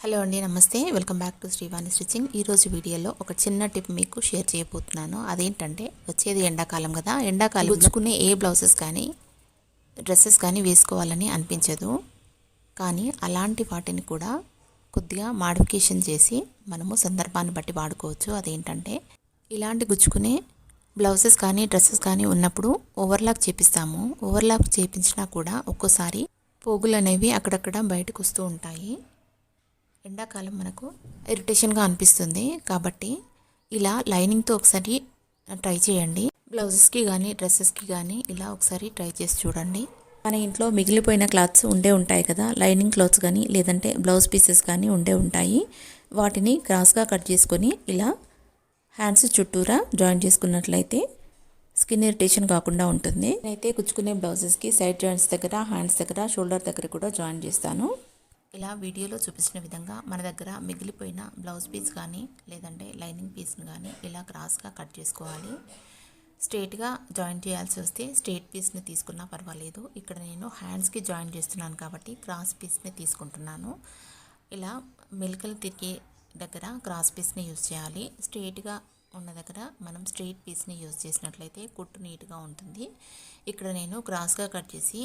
Hello అండి నమస్తే. Welcome back to Srivani stitching. ఈరోజు వీడియోలో ఒక చిన్న టిప్ మీకు షేర్ చేయబోతున్నాను. అదేంటంటే వచ్చేది ఎండాకాలం కదా. ఎండాకాలం గుచ్చుకునే ఏ బ్లౌజెస్ కానీ డ్రెస్సెస్ కానీ వేసుకోవాలని అనిపించదు. కానీ అలాంటి వాటిని కూడా కొద్దిగా మాడిఫికేషన్ చేసి మనము సందర్భాన్ని బట్టి వాడుకోవచ్చు. అదేంటంటే ఇలాంటి గుచ్చుకునే బ్లౌజెస్ కానీ డ్రెస్సెస్ కానీ ఉన్నప్పుడు ఓవర్లాక్ చేపిస్తాము. ఓవర్లాక్ చేపించినా కూడా ఒక్కోసారి పోగులు అనేవి అక్కడక్కడ బయటకు వస్తూ ఉంటాయి. ఎండాకాలం మనకు ఇరిటేషన్గా అనిపిస్తుంది. కాబట్టి ఇలా లైనింగ్తో ఒకసారి ట్రై చేయండి. బ్లౌజెస్కి కానీ డ్రెస్సెస్కి కానీ ఇలా ఒకసారి ట్రై చేసి చూడండి. మన ఇంట్లో మిగిలిపోయిన క్లాత్స్ ఉండే ఉంటాయి కదా లైనింగ్ క్లాత్స్ కానీ లేదంటే బ్లౌజ్ పీసెస్ కానీ ఉండే ఉంటాయి. వాటిని క్రాస్గా కట్ చేసుకొని ఇలా హ్యాండ్స్ చుట్టూరా జాయిన్ చేసుకున్నట్లయితే స్కిన్ ఇరిటేషన్ కాకుండా ఉంటుంది. నేనైతే కుచ్చుకునే బ్లౌజెస్కి సైడ్ జాయింట్స్ దగ్గర హ్యాండ్స్ దగ్గర షోల్డర్ దగ్గర కూడా జాయిన్ చేస్తాను. ఇలా వీడియోలో చూపించిన విధంగా మన దగ్గర మిగిలిపోయిన బ్లౌజ్ పీస్ కానీ లేదంటే లైనింగ్ పీస్ని కానీ ఇలా క్రాస్గా కట్ చేసుకోవాలి. స్ట్రేట్గా జాయిన్ చేయాల్సి వస్తే స్ట్రేట్ పీస్ని తీసుకున్నా పర్వాలేదు. ఇక్కడ నేను హ్యాండ్స్కి జాయిన్ చేస్తున్నాను కాబట్టి క్రాస్ పీస్ని తీసుకుంటున్నాను. ఇలా మెలికలు తిరిగే దగ్గర క్రాస్ పీస్ని యూజ్ చేయాలి. స్ట్రేట్గా ఉన్న దగ్గర మనం స్ట్రెయిట్ పీస్ని యూజ్ చేసినట్లయితే కుట్టు నీట్గా ఉంటుంది. ఇక్కడ నేను క్రాస్గా కట్ చేసి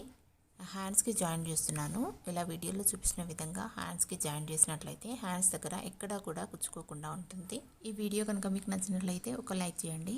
హ్యాండ్స్కి జాయిన్ చేస్తున్నాను. ఇలా వీడియోలో చూపించిన విధంగా హ్యాండ్స్కి జాయిన్ చేసినట్లయితే హ్యాండ్స్ దగ్గర ఎక్కడా కూడా కుచ్చుకోకుండా ఉంటుంది. ఈ వీడియో కనుక మీకు నచ్చినట్లయితే ఒక లైక్ చేయండి.